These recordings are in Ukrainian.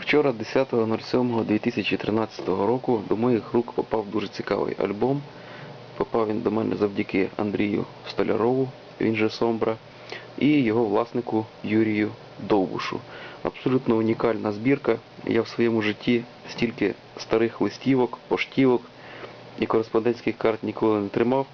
Вчора, 10.07.2013 року, до моїх рук попав дуже цікавий альбом. Попав він до мене завдяки Андрію Столярову, він же Сомбра, і його власнику Юрію Довбушу. Абсолютно унікальна збірка. Я в своєму житті стільки старих листівок, поштівок і кореспондентських карт ніколи не тримав.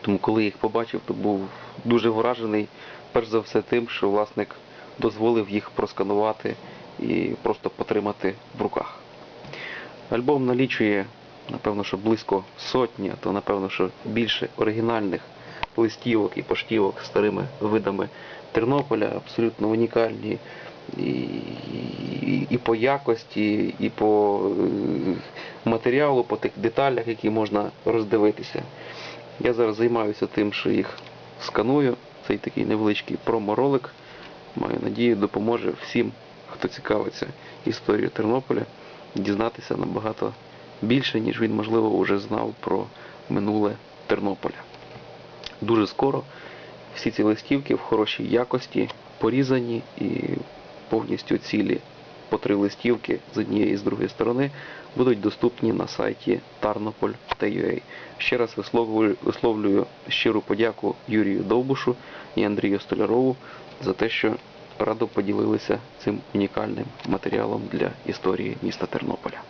Тому коли їх побачив, то був дуже вражений, перш за все тим, що власник дозволив їх просканувати і просто потримати в руках. Альбом налічує, напевно, що близько сотні, а то напевно, що більше оригінальних листівок і поштівок з старими видами Тернополя, абсолютно унікальні і, і, і по якості, і по е, матеріалу, по тих деталях, які можна роздивитися. Я зараз займаюся тим, що їх сканую. Цей такий невеличкий проморолик. Маю надію, допоможе всім, хто цікавиться історією Тернополя, дізнатися набагато більше, ніж він, можливо, вже знав про минуле Тернополя. Дуже скоро всі ці листівки в хорошій якості, порізані і повністю цілі по три листівки з однієї і з другої сторони будуть доступні на сайті tarnopol.ua. Ще раз висловлюю, висловлюю щиру подяку Юрію Довбушу і Андрію Столярову за те, що радо поділилися цим унікальним матеріалом для історії міста Тернополя.